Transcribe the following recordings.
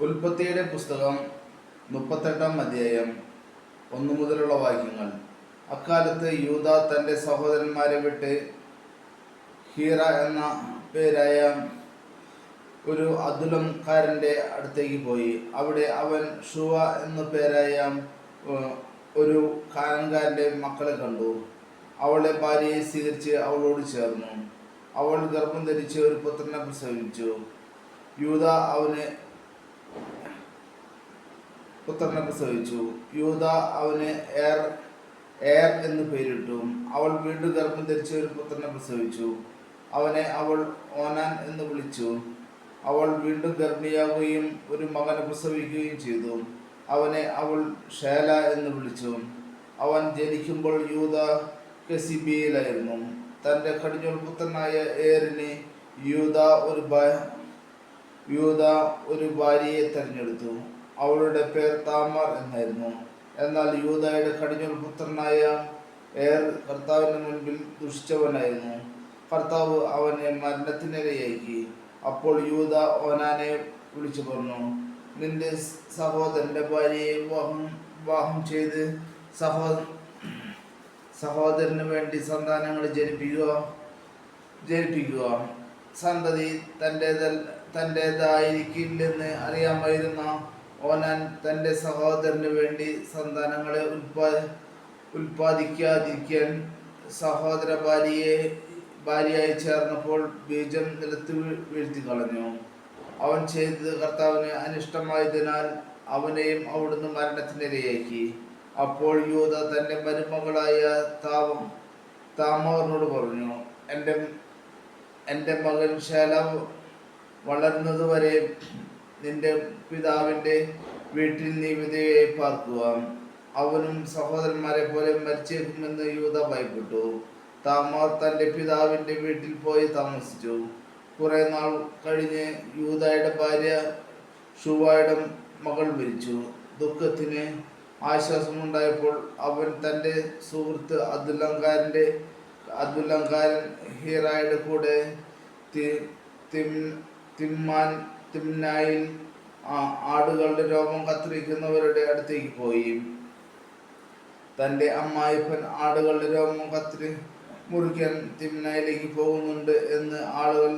ഉൽപ്പത്തിയുടെ പുസ്തകം മുപ്പത്തെട്ടാം അധ്യായം ഒന്നു മുതലുള്ള വാക്യങ്ങൾ. അക്കാലത്ത് യൂത തന്റെ സഹോദരന്മാരെ വിട്ട് ഹീറ എന്ന പേരായ ഒരു അതുലംകാരന്റെ അടുത്തേക്ക് പോയി. അവിടെ അവൻ ഷുവ എന്ന പേരായ ഒരു കാരൻകാരന്റെ മക്കളെ കണ്ടു. അവളെ ഭാര്യയെ സ്വീകരിച്ച് അവളോട് ചേർന്നു. അവൾ ഗർഭം ധരിച്ച് ഒരു പുത്രനെ പ്രസവിച്ചു. യൂത അവന് പുത്രനെ പ്രസവിച്ചു യൂത അവന് ഏർ ഏർ എന്ന് പേരിട്ടു. അവൾ വീണ്ടും ഗർഭം ധരിച്ച് ഒരു പുത്രനെ പ്രസവിച്ചു അവനെ അവൾ ഓനാൻ എന്ന് വിളിച്ചു. അവൾ വീണ്ടും ഗർഭിണിയാവുകയും ഒരു മകനെ പ്രസവിക്കുകയും ചെയ്തു. അവനെ അവൾ ഷേല എന്ന് വിളിച്ചു. അവൻ ജനിക്കുമ്പോൾ യൂത കെസിബിയിലായിരുന്നു തന്റെ കടിഞ്ഞൂൽ പുത്രനായ ഏറിന് യൂത ഒരു യൂത ഒരു ഭാര്യയെ തെരഞ്ഞെടുത്തു. അവളുടെ പേർ താമാർ എന്നായിരുന്നു. എന്നാൽ യൂതായുടെ കടിഞ്ഞൂൽ പുത്രനായ ഏർ കർത്താവിന് മുൻപിൽ ദുഷിച്ചവനായിരുന്നു. കർത്താവ് അവനെ മരണത്തിനിരയാക്കി. അപ്പോൾ യൂത ഓനാനെ വിളിച്ചു പറഞ്ഞു നിന്റെ സഹോദരന്റെ ഭാര്യയെ വിവാഹം വിവാഹം ചെയ്ത് സഹോ സഹോദരന് വേണ്ടി സന്താനങ്ങൾ ജനിപ്പിക്കുക ജനിപ്പിക്കുക. സന്തതി തന്റേതൽ തന്റേതായിരിക്കില്ലെന്ന് അറിയാമായിരുന്ന ഓനാൻ തന്റെ സഹോദരന് വേണ്ടി സന്താനങ്ങളെ ഉൽപാ ഉൽപ്പാദിക്കാതിരിക്കാൻ സഹോദര ഭാര്യയെ ഭാര്യയായി ചേർന്നപ്പോൾ ബീജം നിലത്ത് വീഴ്ത്തി കളഞ്ഞു. അവൻ ചെയ്തത് കർത്താവിന് അനിഷ്ടമായതിനാൽ അവനെയും അവിടുന്ന് മരണത്തിനിരയാക്കി അപ്പോൾ യൂത തന്റെ മരുമകളായ താവം താമോറിനോട് പറഞ്ഞു എന്റെ എന്റെ മകൻ ശേല വളർന്നതുവരെ നിന്റെ പിതാവിന്റെ വീട്ടിൽ നീ വിധേയായി പാർക്കുക അവനും സഹോദരന്മാരെ പോലെ മരിച്ചേക്കുമെന്ന് യൂത ഭയപ്പെട്ടു. താമാർ തന്റെ പിതാവിന്റെ വീട്ടിൽ പോയി താമസിച്ചു. കുറേ നാൾ കഴിഞ്ഞ് യൂതയുടെ ഭാര്യ ഷുവായുടെ മകൾ മരിച്ചു. ദുഃഖത്തിന് ആശ്വാസമുണ്ടായപ്പോൾ അവൻ തന്റെ സുഹൃത്ത് അബ്ദുല്ലങ്കാരന്റെ അബ്ദുല്ലങ്കാരൻ ഹീറായുടെ കൂടെ തിമ്മാൻ തിമ്നായിൽ ആടുകളുടെ രോമം കത്തിരിക്കുന്നവരുടെ അടുത്തേക്ക് പോയി. തന്റെ അമ്മായിപ്പൻ ആടുകളുടെ രോമം കത്തിരി മുറിക്കാൻ തിമ്നായിലേക്ക് പോകുന്നുണ്ട് എന്ന് ആളുകൾ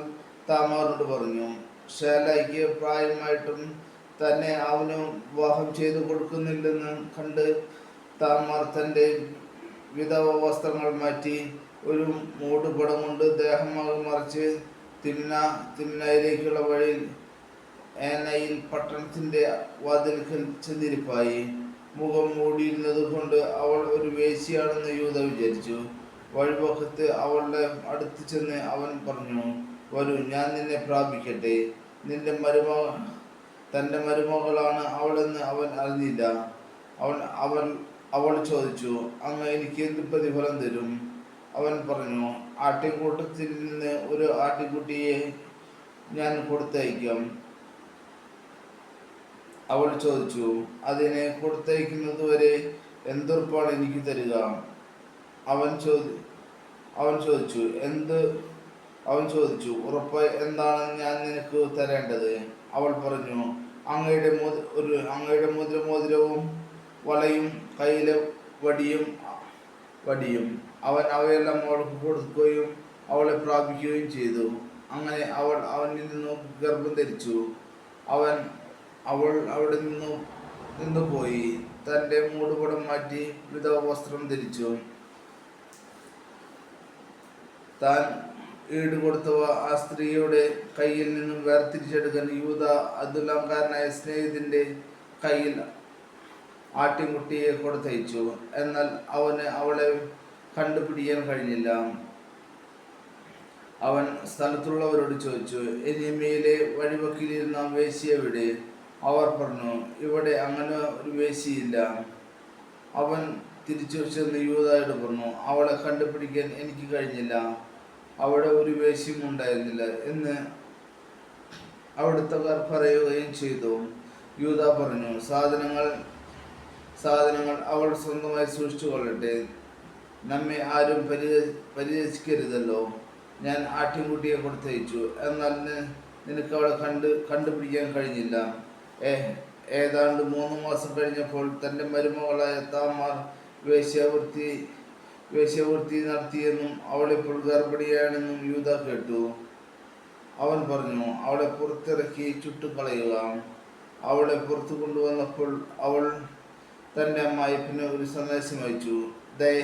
താമാറിനോട് പറഞ്ഞു. ഷേലയ്ക്ക് പ്രായമായിട്ടും തന്നെ അവന് വിവാഹം ചെയ്തു കൊടുക്കുന്നില്ലെന്ന് കണ്ട് താമാർ തന്റെ വിധവ വസ്ത്രങ്ങൾ മാറ്റി ഒരു മൂടുപടം കൊണ്ട് ദേഹം മറിച്ച് തിന്ന തിന്നയിലേക്കുള്ള വഴിയിൽ ഏനയിൽ പട്ടണത്തിന്റെ വാതിൽക്കൽ ചെന്നിരിപ്പായി. മുഖം മൂടിയിരുന്നത് കൊണ്ട് അവൾ ഒരു വേശിയാണെന്ന് യൂത വിചാരിച്ചു. വഴിപക്കത്ത് അവളുടെ അടുത്ത് ചെന്ന് അവൻ പറഞ്ഞു വരൂ ഞാൻ നിന്നെ പ്രാപിക്കട്ടെ. നിന്റെ മരുമക തന്റെ മരുമകളാണ് അവളെന്ന് അവൻ അറിഞ്ഞില്ല. അവൻ അവൻ അവൾ ചോദിച്ചു അങ്ങ് എനിക്ക് എന്ത് പ്രതിഫലം തരും? അവൻ പറഞ്ഞു ആട്ടിൻകൂട്ടത്തിൽ നിന്ന് ഒരു ആട്ടിൻകുട്ടിയെ ഞാൻ കൊടുത്തയക്കാം അവൾ ചോദിച്ചു അതിനെ കൊടുത്തയക്കുന്നത് വരെ എന്തുറപ്പാണ് എനിക്ക് തരിക? അവൻ ചോദി അവൻ ചോദിച്ചു എന്ത് അവൻ ചോദിച്ചു ഉറപ്പ് എന്താണ് ഞാൻ നിനക്ക് തരേണ്ടത്? അവൾ പറഞ്ഞു അങ്ങയുടെ ഒരു അങ്ങയുടെ മുദ്ര മോതിരവും വളയും കയ്യിലെ വടിയും വടിയും അവൻ അവയെല്ലാം അവൾക്ക് കൊടുക്കുകയും അവളെ പ്രാപിക്കുകയും ചെയ്തു. അങ്ങനെ അവൾ അവനിൽ നിന്ന് ഗർഭം ധരിച്ചു. അവൻ അവൾ അവിടെ നിന്നു നിന്നു പോയി. തന്റെ മൂടുപടം മാറ്റി വിധവ വസ്ത്രം ധരിച്ചു. താൻ ഈട് കൊടുത്തവ ആ സ്ത്രീയുടെ കയ്യിൽ നിന്നും വേർതിരിച്ചെടുക്കാൻ യൂത അബ്ദുല്ലാംകാരനായ സ്നേഹിതിന്റെ കയ്യിൽ ആട്ടിൻകുട്ടിയെ കൊടുത്തയച്ചു. എന്നാൽ അവന് അവളെ കണ്ടുപിടിക്കാൻ കഴിഞ്ഞില്ല. അവൻ സ്ഥലത്തുള്ളവരോട് ചോദിച്ചു എനിമയിലെ വഴിവക്കിലിരുന്ന വേശി എവിടെ? അവർ പറഞ്ഞു ഇവിടെ അങ്ങനെ ഒരു വേശിയില്ല അവൻ തിരിച്ചു ചെന്ന് യൂതായോട് പറഞ്ഞു അവളെ കണ്ടുപിടിക്കാൻ എനിക്ക് കഴിഞ്ഞില്ല. അവിടെ ഒരു വേശ്യം ഉണ്ടായിരുന്നില്ല എന്ന് അവിടുത്തെ പറയുകയും ചെയ്തു. യൂത പറഞ്ഞു സാധനങ്ങൾ സാധനങ്ങൾ അവൾ സ്വന്തമായി സൂക്ഷിച്ചു കൊള്ളട്ടെ. നമ്മെ ആരും പരിഹ പരിഹസിക്കരുതല്ലോ. ഞാൻ ആട്ടിൻകുട്ടിയെ കൊടുത്തയച്ചു. എന്നാൽ നിനക്ക് അവളെ കണ്ട് കണ്ടുപിടിക്കാൻ കഴിഞ്ഞില്ല. ഏതാണ്ട് മൂന്ന് മാസം കഴിഞ്ഞപ്പോൾ തന്റെ മരുമകളായ താമാർ വേശ്യാവൃത്തി വേശ്യാവൃത്തി നടത്തിയെന്നും അവളിപ്പോൾ ഗർഭിണിയാണെന്നും യൂത കേട്ടു. അവൻ പറഞ്ഞു അവളെ പുറത്തിറക്കി ചുട്ടുകളയുക. അവളെ പുറത്തു കൊണ്ടുവന്നപ്പോൾ അവൾ തന്റെ അമ്മായിപ്പിന് ഒരു സന്ദേശം അയച്ചു. ദയ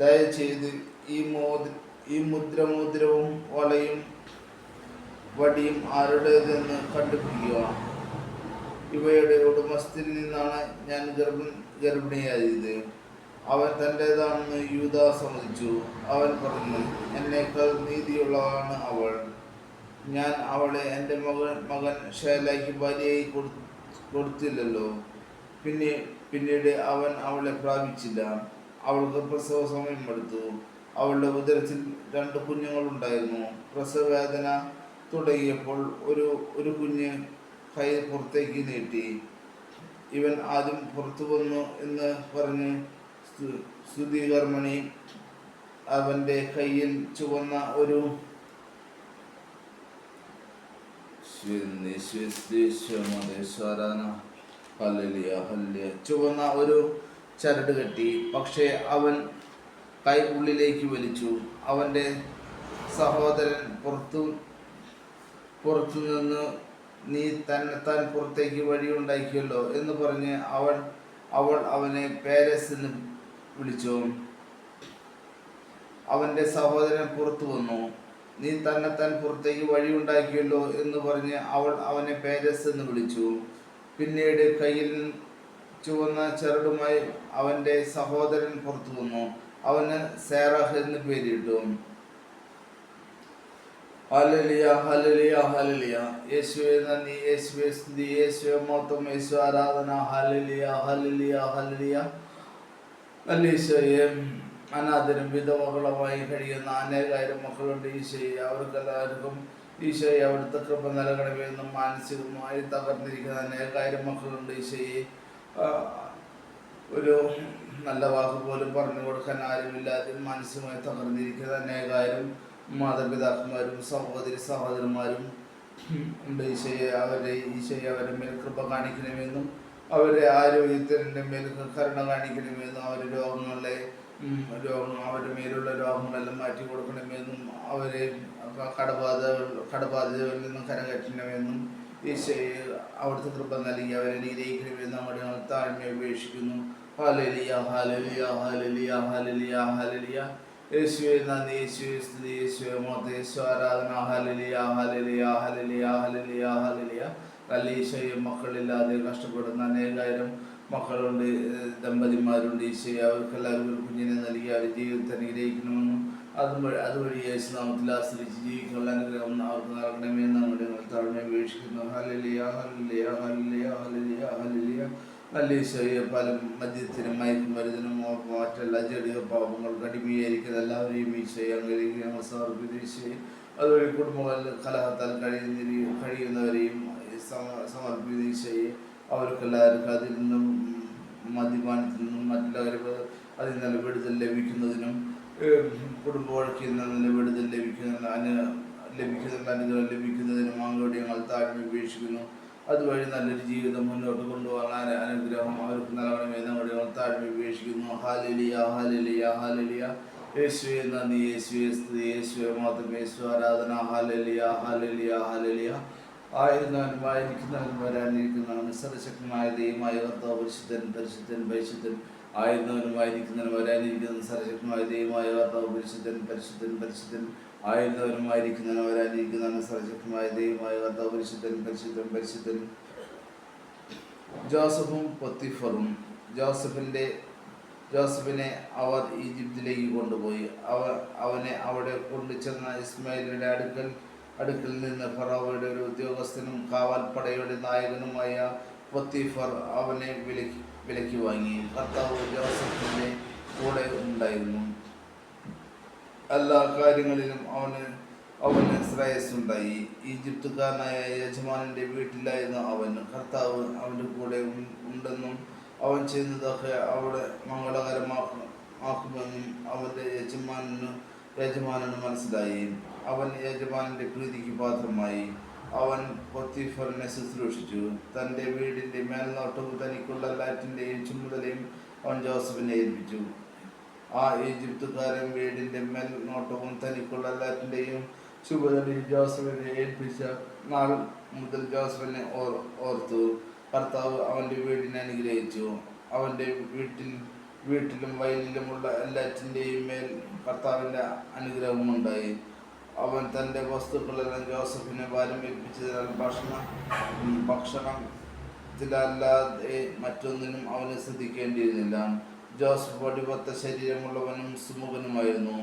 ദയചെയ്ത് ഈ മോതി ഈ മുദ്രമോതിരവും വളയും വടിയും ആരുടേതെന്ന് കണ്ടുപിടിക്കുക. ഇവയുടെ ഉടമസ്ഥയിൽ നിന്നാണ് ഞാൻ ഗർഭ ഗർഭിണിയായത്. അവൻ തന്റേതാണെന്ന് യൂത സമ്മതിച്ചു. അവൻ പറഞ്ഞു എന്നേക്കാൾ നീതിയുള്ളവളാണ് അവൾ. ഞാൻ അവളെ എന്റെ മകൻ മകൻ ഷേലയ്ക്ക് ഭാര്യയായി കൊടു കൊടുത്തില്ലല്ലോ. പിന്നെ പിന്നീട് അവൻ അവളെ പ്രാപിച്ചില്ല. അവൾക്ക് പ്രസവ സമയം എടുത്തു. അവളുടെ ഉദരത്തിൽ രണ്ട് കുഞ്ഞുങ്ങളുണ്ടായിരുന്നു. പ്രസവവേദന തുടങ്ങിയപ്പോൾ ഒരു ഒരു കുഞ്ഞ് കൈ പുറത്തേക്ക് നീട്ടി. ഇവൻ ആദ്യം പുറത്തു വന്നു എന്ന് പറഞ്ഞ് സ്തു- സ്തുതികർമ്മണി അവന്റെ കയ്യിൽ ചുവന്ന ഒരു ചുവന്ന ഒരു ചരട് കെട്ടി. പക്ഷേ അവൻ കൈ ഉള്ളിലേക്ക് വലിച്ചു. അവന്റെ സഹോദരൻ പുറത്തു പുറത്തു നിന്ന് നീ തന്നെത്താൻ പുറത്തേക്ക് വഴിയുണ്ടാക്കിയല്ലോ എന്ന് പറഞ്ഞ് അവൾ അവൾ അവനെ പേരസ് എന്ന് വിളിച്ചു. അവന്റെ സഹോദരൻ പുറത്തു വന്നു. നീ തന്നെത്താൻ പുറത്തേക്ക് വഴിയുണ്ടാക്കിയല്ലോ എന്ന് പറഞ്ഞ് അവൾ അവനെ പേരസ് എന്ന് വിളിച്ചു. പിന്നീട് കയ്യിൽ ചുവന്ന ചെറുടുമായി അവന്റെ സഹോദരൻ പുറത്തു വന്നു. അവന് സേറഹ് എന്ന് പേരിട്ടു. ആരാധന. അനാഥരും വിധവകളുമായി കഴിയുന്ന അനേകായിരം മക്കളുണ്ട് ഈശോയെ. അവർക്കെല്ലാവർക്കും ഈശോയെ അവിടുത്തെ കൃപ നൽകണമെന്നും മാനസികമായി തകർന്നിരിക്കുന്ന അനേകായിരം മക്കളുണ്ട് ഈശോയെ. ഒരു നല്ല വാക്ക് പോലും പറഞ്ഞു കൊടുക്കാൻ ആരുമില്ലാതെ മാനസികമായി തകർന്നിരിക്കുന്ന അനേകായിരം മാതാപിതാക്കന്മാരും സഹോദരി സഹോദരന്മാരും ഉണ്ട് ഈശയെ അവരെ ഈശയെ അവരുടെ മേൽ കൃപ കാണിക്കണമെന്നും അവരുടെ ആരോഗ്യത്തിന്റെ മേൽ കരുണ കാണിക്കണമെന്നും അവരുടെ രോഗങ്ങളെ രോഗം അവരുടെ മേലുള്ള രോഗങ്ങളെല്ലാം മാറ്റി കൊടുക്കണമെന്നും അവരെ കടബാധ കടബാധിതകളിൽ നിന്നും കരകയറ്റണമെന്നും ഈശോയെ അവിടുത്തെ കൃപ നൽകി അവരെ അനുഗ്രഹിക്കണമെന്ന് നമ്മുടെ താഴ്മ ഉപേക്ഷിക്കുന്നു ഹാലലിയ ഹാലലിയ ഹാലലിയ ഹാലലിയ ഹാലലിയ യേശുവെ നന്ദി. യേശുവെ സ്തുതി. യേശുവെ മോത്ത യേശു ആരാധന. ഹാലലിയ ഹാലലിയ ഹാലലിയ ഹാലലിയ ഹാലലിയ കല്ലീശയും മക്കളില്ലാതെ കഷ്ടപ്പെടുന്ന അനേകായിരം മക്കളുണ്ട്. ദമ്പതിമാരുണ്ട് ഈശോയെ. അവർക്കെല്ലാവർക്കും ഒരു കുഞ്ഞിനെ നൽകി അവർ ജീവിതത്തെ അനുഗ്രഹിക്കണമെന്നും അതും വഴി അതുവഴി യേശു നാമത്തിൽ ആശ്രയിച്ച് ജീവിക്കാനുള്ള അനുഗ്രഹം അവർക്ക് നൽകണമെന്ന് നമ്മുടെ താഴ്മയെ വീക്ഷിക്കുന്നു ഹലലിയ ഹലലിയ ഹലലിയ ഹലലിയ ഹലലിയ അല്ലീശോയെ പലം മദ്യത്തിനും മയക്കുമരുന്നിനും മറ്റെല്ലാ ചെടിയ പാപങ്ങൾക്ക് അടിമയായിരിക്കുന്ന എല്ലാവരെയും ഈശോയെ അങ്ങനെ നമ്മൾ സമർപ്പിക്കുന്ന ഈശോയെ. അതുവഴി കുടുംബങ്ങളിൽ കലഹത്താൽ കഴിയുന്ന കഴിയുന്നവരെയും സമ- സമർപ്പിക്കുന്ന ഈശോയെ. അവർക്കെല്ലാവർക്കും അതിൽ നിന്നും മദ്യപാനത്തിൽ നിന്നും മറ്റുള്ളവർ അതിൽ നിന്ന് വിടുതൽ ലഭിക്കുന്നതിനും കുടുംബ വഴക്കിൽ നിന്ന് വിടുതൽ ലഭിക്കുന്ന അനു ലഭിക്കുന്ന അനുഗ്രഹം ലഭിക്കുന്നതിനും അങ്ങോട്ട് ഞങ്ങൾ താഴ്മ ഉപേക്ഷിക്കുന്നു അതുവഴി നല്ലൊരു ജീവിതം മുന്നോട്ട് കൊണ്ടുപോകാൻ അനുഗ്രഹം അവർക്ക് നൽകണമെന്ന് വഴി താഴ്മ ഉപേക്ഷിക്കുന്നു ഹാലിലിയ ഹാലിലിയ ഹാലിലിയ യേശുവെ നന്ദി. യേശുവേ സ്ത്രീ യേശുവേ മാത്രം യേശു ആരാധന. ഹാലലിയ ഹാലലിയ ഹാലലിയ ആയിരുന്നാലും ആയിരിക്കുന്നാലും വരാനിരിക്കുന്നതാണ് സർവശക്തനായ ദൈവമായ കർത്താവ് പരിശുദ്ധൻ പരിശുദ്ധൻ പരിശുദ്ധൻ. ആയിരുന്നവനും ആയിരിക്കുന്നവനും വരാനിരിക്കുന്ന സർവശക്തനായ ദൈവമായ കർത്താവ് പരിശുദ്ധൻ പരിശുദ്ധൻ പരിശുദ്ധൻ. ആയിരുന്നവനും അവരായിരിക്കുന്ന സർവശക്തമായ ദൈവമായ കർത്താവ് പരിശുദ്ധൻ പരിശുദ്ധൻ പരിശുദ്ധൻ ജോസഫും പൊത്തിഫറും ജോസഫിന്റെ ജോസഫിനെ അവർ ഈജിപ്തിലേക്ക് കൊണ്ടുപോയി. അവ അവനെ അവിടെ കൊണ്ടുചെന്ന ഇസ്മായിലിന്റെ അടുക്കൽ അടുക്കൽ നിന്ന് ഫറോവയുടെ ഒരു ഉദ്യോഗസ്ഥനും കാവൽപ്പടയുടെ നായകനുമായ പൊത്തിഫർ അവനെ വിലക്കി വിലക്കി വാങ്ങി. കർത്താവ് ജോസഫിന്റെ കൂടെ ഉണ്ടായിരുന്നു. എല്ലാ കാര്യങ്ങളിലും അവന് അവന് ശ്രേയസ്സുണ്ടായി. ഈജിപ്തുകാരനായ യജമാനന്റെ വീട്ടിലായിരുന്നു അവൻ കർത്താവ് അവന്റെ കൂടെ ഉണ്ടെന്നും അവൻ ചെയ്യുന്നതൊക്കെ അവിടെ മംഗളകരമാക്കും ആക്കുമെന്നും അവന്റെ യജമാനന് യജമാനന് മനസ്സിലായി. അവൻ യജമാനന്റെ പ്രീതിക്ക് പാത്രമായി. അവൻ പൊത്തിഫറിനെ ശുശ്രൂഷിച്ചു തന്റെ വീടിന്റെ മേൽനോട്ടവും തനിക്കുള്ള ലാറ്റിന്റെയും ചുമതലയും അവൻ ജോസഫിനെ ഏൽപ്പിച്ചു. ആ ഈജിപ്തുകാരൻ വീടിന്റെ മേൽ നോട്ടവും തനിക്കുള്ള എല്ലാറ്റിന്റെയും ചുമതലയും ജോസഫിനെ ഏൽപ്പിച്ച നാൾ മുതൽ ജോസഫിനെ ഓർ ഓർത്തു. കർത്താവ് അവന്റെ വീടിനെ അനുഗ്രഹിച്ചു. അവന്റെ വീട്ടിൽ വീട്ടിലും വയലിലുമുള്ള എല്ലാറ്റിന്റെയും മേൽ കർത്താവിന്റെ അനുഗ്രഹമുണ്ടായി. അവൻ തന്റെ വസ്തുക്കളെല്ലാം ജോസഫിനെ ഭാരം ഏൽപ്പിച്ചതിനാൽ ഭക്ഷണം ഭക്ഷണത്തിലല്ലാതെ മറ്റൊന്നിനും അവന് ശ്രദ്ധിക്കേണ്ടിയിരുന്നില്ല. ജോസഫ് വടിവത്ത ശരീരമുള്ളവനും സുമുഖനുമായിരുന്നു.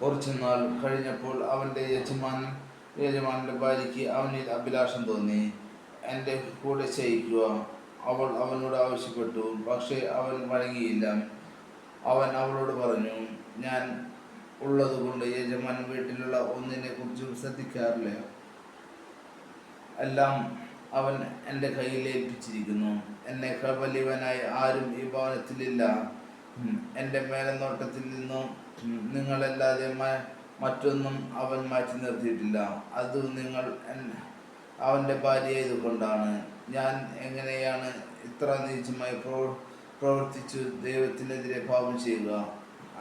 കുറച്ചുനാൾ കഴിഞ്ഞപ്പോൾ അവന്റെ യജമാൻ യജമാനന്റെ ഭാര്യയ്ക്ക് അവനിൽ അഭിലാഷം തോന്നി. എന്റെ കൂടെ ചെയ്യിക്കുക അവൾ അവനോട് ആവശ്യപ്പെട്ടു പക്ഷേ അവൻ വഴങ്ങിയില്ല അവൻ അവളോട് പറഞ്ഞു ഞാൻ ഉള്ളതുകൊണ്ട് യജമാൻ വീട്ടിലുള്ള ഒന്നിനെ കുറിച്ചും ശ്രദ്ധിക്കാറില്ല. എല്ലാം അവൻ എന്റെ കയ്യിൽ ഏൽപ്പിച്ചിരിക്കുന്നു. എന്നെ വലിയവനായി ആരും ഈ ഭവനത്തിലില്ല. എന്റെ മേലനോട്ടത്തിൽ നിന്നും നിങ്ങളല്ലാതെ മറ്റൊന്നും അവൻ മാറ്റി നിർത്തിയിട്ടില്ല. അത് നിങ്ങൾ അവന്റെ ഭാര്യ ഇതുകൊണ്ടാണ് ഞാൻ എങ്ങനെയാണ് ഇത്ര നീചമായി പ്രവർ പ്രവർത്തിച്ചു ദൈവത്തിനെതിരെ പാപം ചെയ്യുക?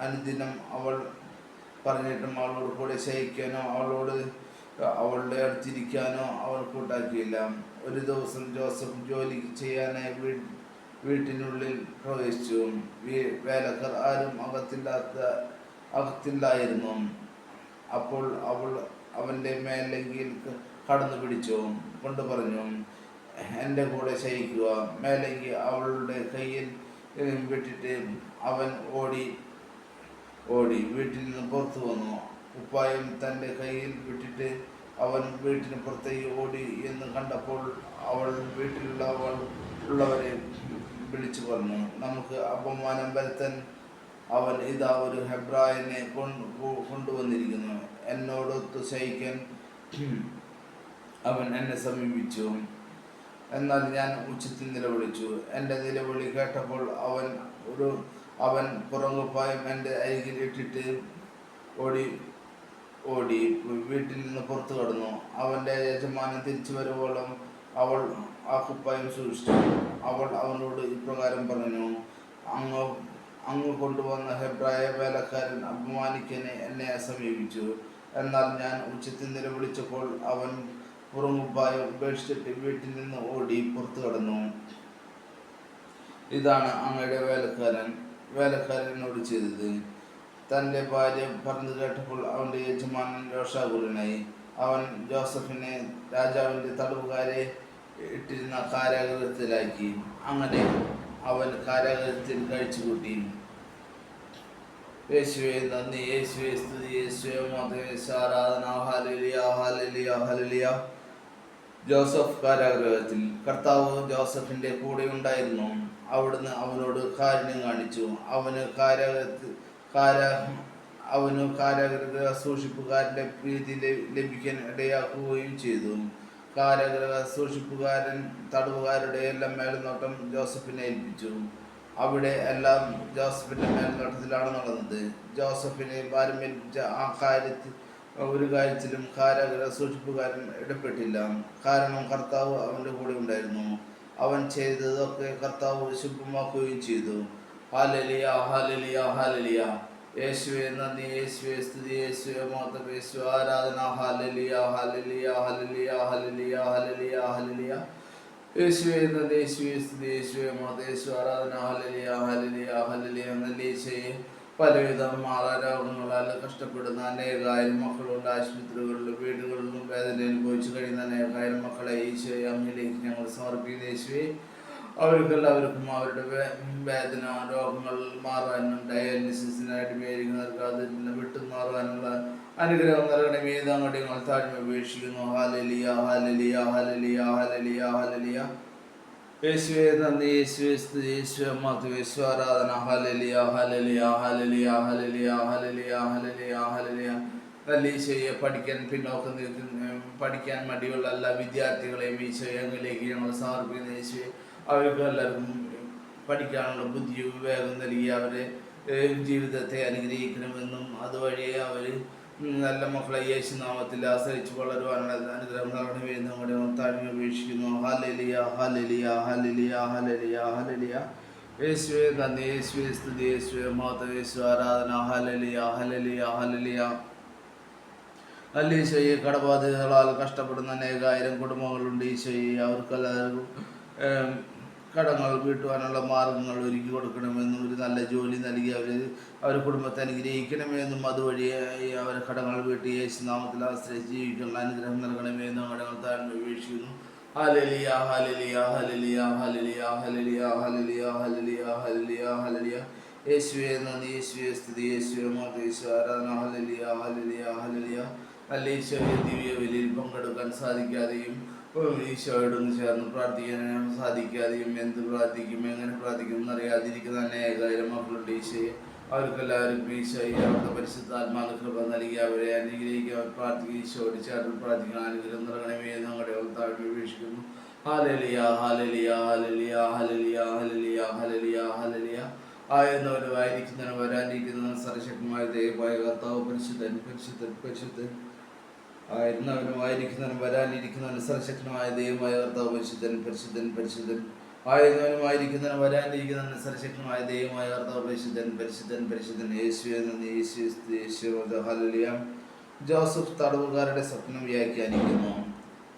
അനുദിനം അവൾ പറഞ്ഞിട്ടും അവളോട് കൂടെ ശയിക്കാനോ അവളോട് അവളുടെ അടുത്തിരിക്കാനോ അവൾ കൂട്ടാക്കിയില്ല. ഒരു ദിവസം ജോസഫ് ജോലി ചെയ്യാനായി വീട്ടിനുള്ളിൽ പ്രവേശിച്ചു. വേലക്കാർ ആരും അകത്തില്ലാത്ത അകത്തില്ലായിരുന്നു. അപ്പോൾ അവൾ അവന്റെ മേലെങ്കിൽ കടന്നു പിടിച്ചു. കൊണ്ടു പറഞ്ഞു എന്റെ കൂടെ ശയിക്കുക. മേലെങ്കിൽ അവളുടെ കയ്യിൽ വിട്ടിട്ട് അവൻ ഓടി ഓടി വീട്ടിൽ നിന്ന് പുറത്തു വന്നു. ഉപ്പായം തന്റെ കയ്യിൽ വിട്ടിട്ട് അവൻ വീട്ടിന് പുറത്തേക്ക് ഓടി എന്ന് കണ്ടപ്പോൾ അവൾ വീട്ടിലുള്ള അവൾ ഉള്ളവരെ വിളിച്ചു പറഞ്ഞു നമുക്ക് അപമാനം വരുത്താൻ അവൻ ഇതാ ഒരു ഹെബ്രായനെ കൊണ്ട് കൊണ്ടുവന്നിരിക്കുന്നു. എന്നോടൊത്ത് ശയിക്കാൻ അവൻ എന്നെ സമീപിച്ചു. എന്നാൽ ഞാൻ ഉച്ചത്തിൽ നിലവിളിച്ചു. എന്റെ നിലവിളി കേട്ടപ്പോൾ അവൻ ഒരു അവൻ പുറങ്ങുപ്പായും എന്റെ അരികിൽ ഇട്ടിട്ട് ഓടി ഓടി വീട്ടിൽ നിന്ന് പുറത്തു കടന്നു. അവന്റെ യജമാനൻ തിരിച്ചു വരുവോളം അവൾ ആ കുപ്പായം സൂക്ഷിച്ചു. അവൾ അവനോട് ഇപ്രകാരം പറഞ്ഞു അങ്ങ് അങ്ങ് കൊണ്ടുവന്ന ഹെബ്രായ വേലക്കാരൻ അപമാനിക്കനെ എന്നെ സമീപിച്ചു. എന്നാൽ ഞാൻ ഉച്ചത്തിൽ നിലവിളിച്ചപ്പോൾ അവൻ പുറമുപ്പായം ഉപേക്ഷിച്ചിട്ട് വീട്ടിൽ നിന്ന് ഓടി പുറത്തു കടന്നു. ഇതാണ് അങ്ങയുടെ വേലക്കാരൻ. വേലക്കാരനോട് ചെയ്തത്. തന്റെ ഭാര്യ പറഞ്ഞു കേട്ടപ്പോൾ അവന്റെ യജമാനൻ രോഷാകുലനായി. അവൻ ജോസഫിനെ രാജാവിന്റെ തടവുകാരെ ഇട്ടിരുന്ന കാരാഗ്രഹത്തിലാക്കി അങ്ങനെ അവൻ കാരാഗൃഹത്തിൽ കഴിച്ചുകൂട്ടി. യേശുവേ നന്ദി. യേശുവേ സ്തുതി. യേശുവേ മതേശ ആരാധന ജോസഫ് കാരാഗ്രഹത്തിൽ കർത്താവ് ജോസഫിന്റെ കൂടെ ഉണ്ടായിരുന്നു. അവിടുന്ന് അവനോട് കാരുണ്യം കാണിച്ചു. അവന് കാരാഗൃഹത്തിൽ കാര അവനു കാരാഗ്രഹ സൂക്ഷിപ്പുകാരന്റെ പ്രീതി ലഭിക്കാൻ ഇടയാക്കുകയും ചെയ്തു. കാരാഗ്രഹ സൂക്ഷിപ്പുകാരൻ തടവുകാരുടെ എല്ലാം മേൽനോട്ടം ജോസഫിനെ ഏൽപ്പിച്ചു. അവിടെ എല്ലാം ജോസഫിന്റെ മേൽനോട്ടത്തിലാണ് നടന്നത്. ജോസഫിനെ ഭാരമേൽപ്പിച്ച ആ കാര്യത്തിൽ ഒരു കാര്യത്തിലും കാരാഗ്രഹ സൂക്ഷിപ്പുകാരൻ ഇടപെട്ടില്ല. കാരണം കർത്താവ് അവന്റെ കൂടെ ഉണ്ടായിരുന്നു. അവൻ ചെയ്തതൊക്കെ കർത്താവ് ശുഭമാക്കുകയും ചെയ്തു. സ്തുതി. ആരാധന. സ്തുതി. ആരാധന. പലവിധ മാറാരോഗങ്ങളാൽ കഷ്ടപ്പെടുന്ന അനേകായിരം മക്കളുണ്ട്. ആശുപത്രികളിലും വീടുകളിലും വേദന അനുഭവിച്ചു കഴിയുന്ന അനേകായിരം മക്കളെ ഈശോയെ അമ്മയിലേക്ക് ഞങ്ങൾ സമർപ്പിക്കുന്ന. യേശുവെ അവർക്കെല്ലാവർക്കും അവരുടെ വേദന രോഗങ്ങൾ മാറാനും ഡയാലിസിസിനായിട്ട് മേരിക്കുന്നവർക്ക് അതിൽ നിന്ന് വിട്ടു മാറാനുള്ള അനുഗ്രഹം നൽകണം ഏതാങ്ങോട്ട് ഞങ്ങൾ താഴ്മ ഉപേക്ഷിക്കുന്നു ഹാലലിയ ഹാലലിയ ഹാലലിയ ഹാലലിയ ഹാലലിയ യേശുവേ നന്ദി. യേശുവേ സ്തുതി. യേശുവേ മഹത്വം യേശു ആരാധന. Hallelujah hallelujah hallelujah hallelujah hallelujah hallelujah hallelujah നല്ല ഈശോയെ. പഠിക്കാൻ പിന്നോക്കം പഠിക്കാൻ മടിയുള്ള എല്ലാ വിദ്യാർത്ഥികളെയും ഈശോയെ അങ്ങിലേക്ക് ഞങ്ങൾ സമർപ്പിക്കുന്ന. യേശുവെ അവർക്ക് എല്ലാവർക്കും പഠിക്കാനുള്ള ബുദ്ധി വിവേകം നൽകി അവരെ ജീവിതത്തെ അനുഗ്രഹിക്കണമെന്നും അതുവഴി അവർ നല്ല മക്കളെ യേശു നാമത്തിൽ ആശ്രയിച്ച് വളരുവാനുള്ള അനുഗ്രഹം നൽകണമെന്ന് നമ്മുടെ താഴ്മ വീക്ഷിക്കുന്നു ഹലലിയ ഹലലിയ ഹലലിയ ഹലലിയ ഹലലിയ യേശുവെ നന്ദി. യേശുവെ സ്തുതി. യേശുവെ മാത യേശു ആരാധന. ഹലലിയ ഹലലിയ ഹലലിയ അല്ലീശോയെ കടബാധിതകളാൽ കഷ്ടപ്പെടുന്ന അനേകായിരം കുടുംബങ്ങളുണ്ട് ഈശോയെ. അവർക്കെല്ലാവർക്കും കടങ്ങൾ വീട്ടുവാനുള്ള മാർഗങ്ങൾ ഒരുക്കി കൊടുക്കണമെന്നും ഒരു നല്ല ജോലി നൽകി അവർ അവർ കുടുംബത്തെ അനുഗ്രഹിക്കണമെന്നും അതുവഴി അവരെ കടങ്ങൾ വീട്ടി യേശു നാമത്തിൽ ആശ്രയിച്ച് ജീവിക്കാനുള്ള അനുഗ്രഹം നൽകണമെന്നും കടങ്ങൾ താഴ്ന്നു വീക്ഷിക്കുന്നു. ഹലലിയ ഹലലിയ ഹലലിയ ഹലലിയ ഹലലിയ ഹലലിയ ഹലലിയ ഹലലിയ ഹലലിയ യേശുവെ നന്ദി യേശുവെ സ്തുതി യേശുവെ മാതേശു ആരാധന. ഹലലിയ ഹലലിയ ഹലലിയ നല്ല ഈശോയെ ദിവ്യ വലിയിൽ പങ്കെടുക്കാൻ സാധിക്കാതെയും ഈശോയോടൊന്ന് ചേർന്ന് പ്രാർത്ഥിക്കാൻ സാധിക്കാതെയും എന്ത് പ്രാർത്ഥിക്കും എങ്ങനെ പ്രാർത്ഥിക്കും എന്നറിയാതിരിക്കുന്ന അനേകായിരം മക്കളുടെ ഈശോയെ. അവർക്കെല്ലാവർക്കും ഈശോയെ അവരുടെ പരിശുദ്ധാത്മാവ് കൃപ നൽകി അവരെ അനുഗ്രഹിക്കാൻ പ്രാർത്ഥിക്കുക ഈശോയോട് ചേർന്ന് പ്രാർത്ഥിക്കാൻ അനുഗ്രഹം നൽകണമേ എന്ന് ഞങ്ങളുടെ താഴ്മ വീക്ഷിക്കുന്നു ഹാലലിയ ഹാലലിയ ഹാലലിയ ഹാലലിയ ഹാലലിയ ഹാലലിയ ഹാലലിയ ആയെന്നവരും ആയിരിക്കുന്നവനും വരാനിരിക്കുന്നവനും സർശക്തമായ ദൈവമായ കർത്താവ് പരിശുദ്ധൻ പരിശുദ്ധൻ പരിശുദ്ധൻ. ആയിരുന്നവനും ആയിരിക്കുന്നവനും വരാനിരിക്കുന്നവനും സർവശക്തമായ ദൈവമായ കർത്താവ് പരിശുദ്ധൻ പരിശുദ്ധൻ പരിശുദ്ധൻ. ആയിരുന്നവനും ആയിരിക്കുന്നവനും വരാനിരിക്കുന്നവനും സർവശക്തമായ ദൈവമായ കർത്താവ് പരിശുദ്ധൻ പരിശുദ്ധൻ പരിശുദ്ധൻ. യേശു എന്ന യേശു യേശു ജോസഫ് തടവുകാരുടെ സ്വപ്നം വ്യാഖ്യാനിക്കുന്നു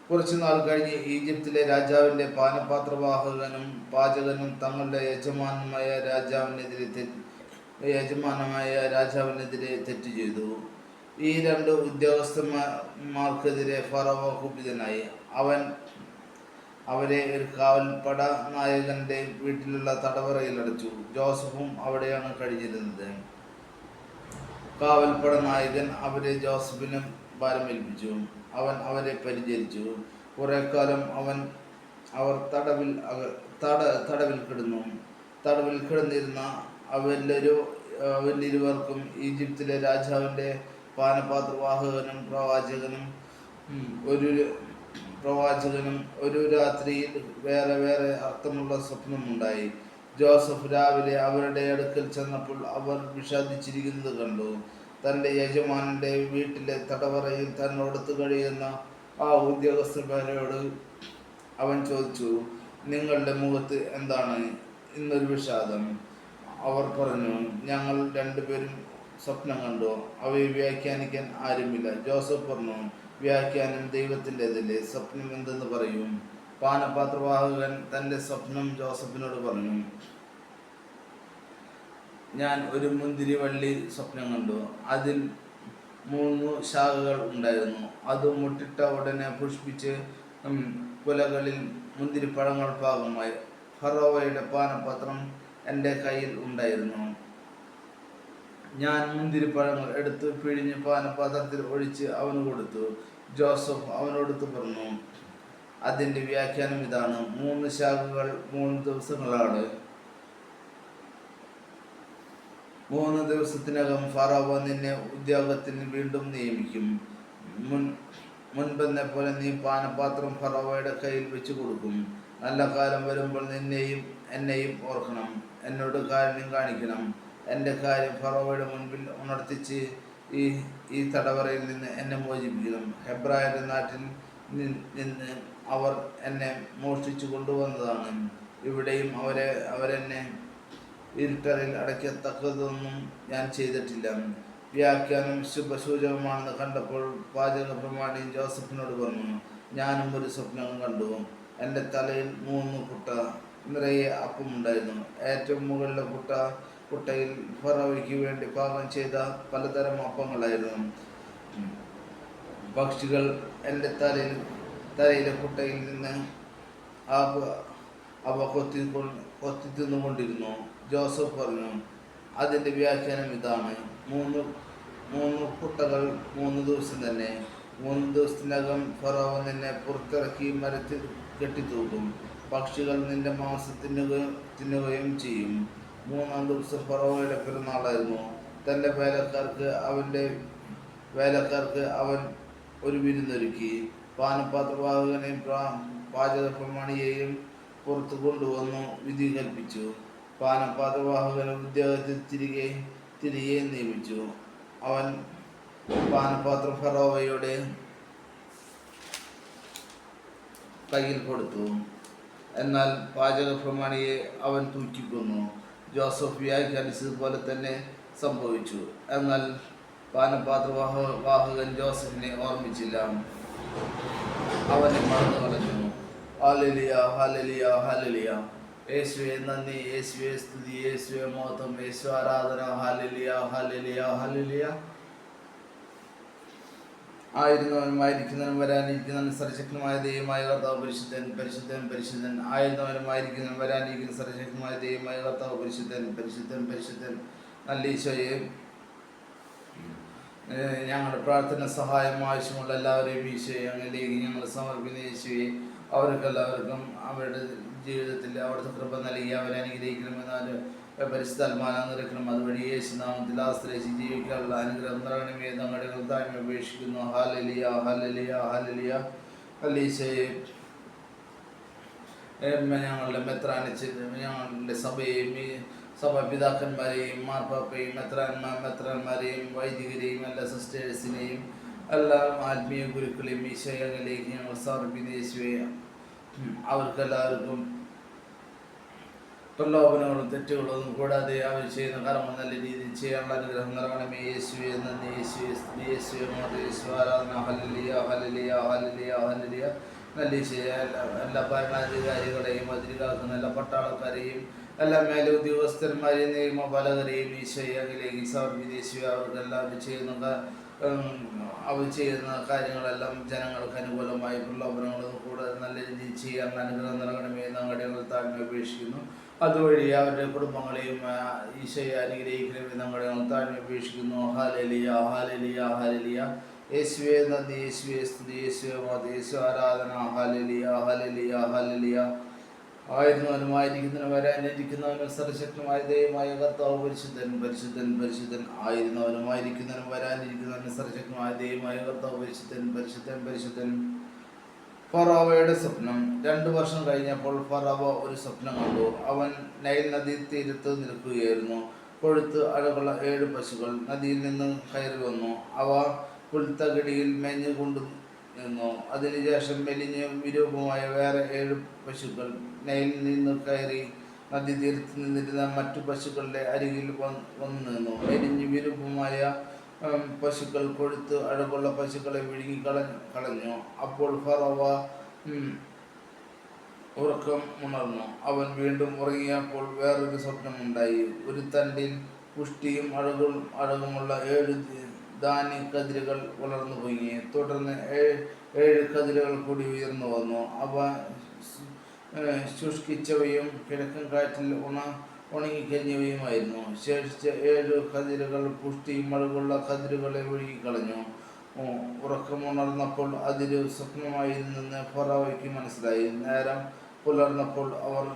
കുറച്ചു നാൾ കഴിഞ്ഞ് ഈജിപ്തിലെ രാജാവിന്റെ പാനപാത്രവാഹകനും പാചകനും തങ്ങളുടെ യജമാനമായ രാജാവിനെതിരെ യജമാനമായ രാജാവിനെതിരെ തെറ്റ് ചെയ്തു. ഈ രണ്ട് ഉദ്യോഗസ്ഥന്മാർക്കെതിരെ ഫറവോ കുപിതനായി. അവൻ അവരെ ഒരു കാവൽപ്പട നായകന്റെ വീട്ടിലുള്ള തടവറയിൽ അടച്ചു ജോസഫും അവിടെയാണ് കഴിഞ്ഞിരുന്നത്. കാവൽപ്പട നായകൻ അവരെ ജോസഫിനും ഭാരമേൽപ്പിച്ചു. അവൻ അവരെ പരിചരിച്ചു. കുറെ കാലം അവൻ അവർ തടവിൽ തട തടവിൽ കിടന്നു. തടവിൽ കിടന്നിരുന്ന അവരിലൊരു അവരിലിരുവർക്കും ഈജിപ്തിലെ രാജാവിന്റെ പാനപാത്രവാഹകനും പ്രവാചകനും ഒരു പ്രവാചകനും ഒരു രാത്രിയിൽ വേറെ വേറെ അർത്ഥമുള്ള സ്വപ്നമുണ്ടായി. ജോസഫ് രാവിലെ അവരുടെ അടുക്കൽ ചെന്നപ്പോൾ അവർ വിഷാദിച്ചിരിക്കുന്നത് കണ്ടു. തന്റെ യജമാനന്റെ വീട്ടിലെ തടവറയിൽ തന്നോടത്ത് കഴിയുന്ന ആ ഉദ്യോഗസ്ഥന്മാരോട് അവൻ ചോദിച്ചു നിങ്ങളുടെ മുഖത്ത് എന്താണ് ഇന്നൊരു വിഷാദം? അവർ പറഞ്ഞു ഞങ്ങൾ രണ്ടുപേരും സ്വപ്നം കണ്ടു. അവയെ വ്യാഖ്യാനിക്കാൻ ആരുമില്ല. ജോസഫ് പറഞ്ഞു വ്യാഖ്യാനം ദൈവത്തിന്റെതല്ലേ? സ്വപ്നം എന്തെന്ന് പറയും? പാനപാത്രവാഹകൻ തന്റെ സ്വപ്നം ജോസഫിനോട് പറഞ്ഞു ഞാൻ ഒരു മുന്തിരി വള്ളി സ്വപ്നം കണ്ടു. അതിൽ മൂന്ന് ശാഖകൾ ഉണ്ടായിരുന്നു. അത് മുട്ടിട്ട ഉടനെ പുഷ്പിച്ച് കുലകളിൽ മുന്തിരിപ്പഴങ്ങൾ പാകമായി. ഫറോവയുടെ പാനപാത്രം എന്റെ കയ്യിൽ ഉണ്ടായിരുന്നു. ഞാൻ മുന്തിരിപ്പഴങ്ങൾ എടുത്ത് പിഴിഞ്ഞ് പാനപാത്രത്തിൽ ഒഴിച്ച് അവന് കൊടുത്തു. ജോസഫ് അവനോടുത്ത് പറഞ്ഞു അതിന്റെ വ്യാഖ്യാനം ഇതാണ്. മൂന്ന് ശാഖകൾ മൂന്ന് ദിവസങ്ങളാണ്. മൂന്ന് ദിവസത്തിനകം ഫറോവ നിന്നെ ഉദ്യോഗത്തിന് വീണ്ടും നിയമിക്കും. മുൻ മുൻപെന്നെ പോലെ നീ പാനപാത്രം ഫറോവയുടെ കയ്യിൽ വെച്ച് കൊടുക്കും. നല്ല കാലം വരുമ്പോൾ നിന്നെയും എന്നെയും ഓർക്കണം. എന്നോട് കാര്യം കാണിക്കണം. എന്റെ കാര്യം ഫറോവയുടെ മുൻപിൽ ഉണർത്തിച്ച് ഈ ഈ തടവറയിൽ നിന്ന് എന്നെ മോചിപ്പിക്കണം ഹെബ്രായരുടെ നാട്ടിൽ നിന്ന് അവർ എന്നെ മോഷ്ടിച്ചു കൊണ്ടുവന്നതാണ്. ഇവിടെയും അവരെ അവരെന്നെ ഇരുട്ടറിൽ അടയ്ക്കത്തക്കതൊന്നും ഞാൻ ചെയ്തിട്ടില്ല. വ്യാഖ്യാനം ശുഭസൂചകമാണെന്ന് കണ്ടപ്പോൾ പാചക പ്രമാണി ജോസഫിനോട് പറഞ്ഞു ഞാനും ഒരു സ്വപ്നം കണ്ടു. എന്റെ തലയിൽ മൂന്ന് കുട്ട നിറയെ അപ്പമുണ്ടായിരുന്നു. ഏറ്റവും മുകളിലെ കുട്ട കുട്ടയിൽ ഫറോയ്ക്ക് വേണ്ടി പാകം ചെയ്ത പലതരം അപ്പങ്ങളായിരുന്നു പക്ഷികൾ എന്റെ തലയിൽ തലയിലെ കുട്ടയിൽ നിന്ന് ആ അവ കൊത്തി കൊത്തി തിന്നുകൊണ്ടിരുന്നു. ജോസഫ് പറഞ്ഞു അതിന്റെ വ്യാഖ്യാനം ഇതാണ്. മൂന്ന് മൂന്ന് കുട്ടകൾ മൂന്ന് ദിവസം തന്നെ മൂന്ന് ദിവസത്തിനകം ഫറോവ നിന്നെ പുറത്തിറക്കി മരത്തിൽ കെട്ടിത്തൂക്കും പക്ഷികൾ നിന്റെ മാംസം തിന്നുക തിന്നുകയും ചെയ്യും. മൂന്നാം ദിവസം ഫറോവയുടെ പെരുന്നാളായിരുന്നു. തന്റെ വേലക്കാർക്ക് അവന്റെ വേലക്കാർക്ക് അവൻ ഒരു വിരുന്നൊരുക്കി പാനപാത്രവാഹകനെയും പാചക പ്രമാണിയെയും പുറത്തു കൊണ്ടുവന്നു വിധി കൽപ്പിച്ചു. പാനപാത്രവാഹകനെ ഉദ്യോഗത്തിൽ തിരികെ തിരികെ നിയമിച്ചു. അവൻ പാനപാത്ര ഫറോവയുടെ കയ്യിൽ കൊടുത്തു. എന്നാൽ പാചക പ്രമാണിയെ അവൻ തൂക്കിക്കൊന്നു. ജോസഫ് വ്യാഖ്യാനിച്ചതുപോലെ തന്നെ സംഭവിച്ചു. എന്നാൽ പാനപാത്ര വാഹ വാഹകൻ ജോസഫിനെ ഓർമ്മിച്ചില്ല. അവനെ മറന്നു കളഞ്ഞു. ഹാലലിയ ഹാലലിയ ഹാലലിയ യേശുവെ നന്ദി. യേശുവെ സ്തുതി. യേശുവെ മോത്തം യേശു ആരാധന. ഹാലലിയ ഹാലലിയ ഹാലലിയ ആയിരുന്നവനും ആയിരിക്കുന്നവനും വരാനിരിക്കുന്നവനും സർശക്തമായ ദൈവമായ കർത്താവ് പരിശുദ്ധൻ പരിശുദ്ധൻ പരിശുദ്ധൻ. ആയിരുന്നവനും ആയിരിക്കുന്നവനും വരാനിരിക്കുന്ന സർശക്തമായ ദൈവമായ കർത്താവ് പരിശുദ്ധൻ പരിശുദ്ധൻ പരിശുദ്ധൻ. നല്ല ഈശോയെ ഞങ്ങളുടെ പ്രാർത്ഥന സഹായം ആവശ്യമുള്ള എല്ലാവരെയും ഈശോയെ അങ്ങനെയും ഞങ്ങൾ സമർപ്പിക്കുന്ന ഈശോയെ അവർക്കെല്ലാവർക്കും അവരുടെ ജീവിതത്തിൽ അവിടുത്തെ കൃപ നൽകി അവരെ അനുഗ്രഹിക്കണമെന്നാൽ പരിശുദ്ധാത്മാനം നിറയ്ക്കണം. അതുവഴി യേശുനാമത്തിൽ ആശ്രയിച്ച് ജീവിക്കാനുള്ള അനുഗ്രഹം നിറയണമേ തങ്ങളുടെ താഴ്മ അപേക്ഷിക്കുന്നു. ഹാലലിയ ഹാലലിയ ഹാലലിയ അല്ലീശയെ ഞങ്ങളുടെ മെത്രാനിച്ച് ഞങ്ങളുടെ സഭയെയും ഈ സഭാപിതാക്കന്മാരെയും മാർപ്പാപ്പയും മെത്രാന്മാർ മെത്രാന്മാരെയും വൈദികരെയും എല്ലാ സിസ്റ്റേഴ്സിനെയും എല്ലാ ആത്മീയ ഗുരുക്കളെയും ഈശോയങ്ങളിലേക്ക് ഞങ്ങൾ സമർപ്പിക്കുന്ന. യേശുവെ അവർക്കെല്ലാവർക്കും പ്രലോഭനങ്ങളും തെറ്റുകളൊന്നും കൂടാതെ അവർ ചെയ്യുന്ന കർമ്മം നല്ല രീതിയിൽ ചെയ്യാനുള്ള അനുഗ്രഹം നൽകണമേ. യേശു ഹലലിയ നല്ല എല്ലാ എല്ലാ ഭരണാധികാരികളെയും അതിരികാക്കുന്ന എല്ലാ പട്ടാളക്കാരെയും എല്ലാ മേലുദ്യോഗസ്ഥന്മാരെയും നിയമപാലകരെയും ഈശോയെ അങ്ങിലേക്ക് സമർപ്പിച്ച് അവർക്ക് എല്ലാവരും ചെയ്യുന്ന ക- ഉം, അവർ ചെയ്യുന്ന കാര്യങ്ങളെല്ലാം ജനങ്ങൾക്ക് അനുകൂലമായി പ്രലോഭനങ്ങൾ കൂടുതൽ നല്ല രീതിയിൽ ചെയ്യാൻ അനുഗ്രഹം നൽകണമേ എന്ന് ഞങ്ങളുടെ ഞങ്ങൾ താഴ്മ അപേക്ഷിക്കുന്നു. അതുവഴി അവരുടെ കുടുംബങ്ങളെയും ഈശയെ അനുഗ്രഹിക്കണമെന്ന് അങ്ങടികൾ താഴ്മ അപേക്ഷിക്കുന്നു. ഹാലലിയ ഹാലലിയ ഹാലലിയ. യേശുവേ നന്ദി. യേശുവേ സ്തുതി. യേശുവേ മോദി യേശു ആരാധന. ഹാലലിയ ഹാലലിയ ഹാലലിയ. ആയിരുന്നവനും ആയിരിക്കുന്നവനും വരാനിരിക്കുന്നവനും സർവശക്തമായ ദൈവമായ കർത്താവ് പരിശുദ്ധൻ പരിശുദ്ധൻ പരിശുദ്ധൻ ആയിരുന്നവനും ആയിരിക്കുന്നവനും വരാനിരിക്കുന്നവനും സർവശക്തമായ ദൈവമായ കർത്താവ് പരിശുദ്ധൻ പരിശുദ്ധൻ പരിശുദ്ധൻ. ഫറാവയുടെ സ്വപ്നം. രണ്ടു വർഷം കഴിഞ്ഞപ്പോൾ ഫറാവ ഒരു സ്വപ്നം കണ്ടു. അവൻ നൈൽ നദി തീരത്ത് നിൽക്കുകയായിരുന്നു. കൊഴുത്ത് അഴകുള്ള ഏഴ് പശുക്കൾ നദിയിൽ നിന്ന് കയറി വന്നു. അവ പുൽത്തകിടിയിൽ മേഞ്ഞുകൊണ്ട് നിന്നു? അതിനുശേഷം മെലിഞ്ഞ വിരൂപമായ വേറെ ഏഴ് പശുക്കൾ നൈലിൽ നിന്ന് കയറി നദി തീരത്ത് നിന്നിരുന്ന മറ്റു പശുക്കളുടെ അരികിൽ വന്നു നിന്നു. മെലിഞ്ഞ് വിരൂപമായ പശുക്കൾ കൊഴുത്ത് അഴകുള്ള പശുക്കളെ വിഴുങ്ങി കളഞ്ഞു കളഞ്ഞു. അപ്പോൾ ഫറവ ഉറക്കം ഉണർന്നു. അവൻ വീണ്ടും ഉറങ്ങിയപ്പോൾ വേറൊരു സ്വപ്നമുണ്ടായി ഒരു തണ്ടിൽ പുഷ്ടിയും അഴകും അഴകുമുള്ള ഏഴ് ധാന്യ കതിരുകൾ വളർന്നു പൊങ്ങി. തുടർന്ന് ഏഴ് ഏഴ് കതിരുകൾ കൂടി ഉയർന്നു വന്നു. അവ ശുഷ്കിച്ചവയും കിഴക്കൻ കാറ്റിൽ ഉണ ഉണങ്ങിക്കഴിഞ്ഞവയുമായിരുന്നു ശേഷിച്ച ഏഴ് കതിരുകൾ പുഷ്ടിയും അഴകുള്ള കതിരുകളെ ഒഴുകിക്കളഞ്ഞു. ഉറക്കമുണർന്നപ്പോൾ അതിൽ സ്വപ്നമായി നിന്ന് ഫറാവയ്ക്ക് മനസ്സിലായി. നേരം പുലർന്നപ്പോൾ അവർ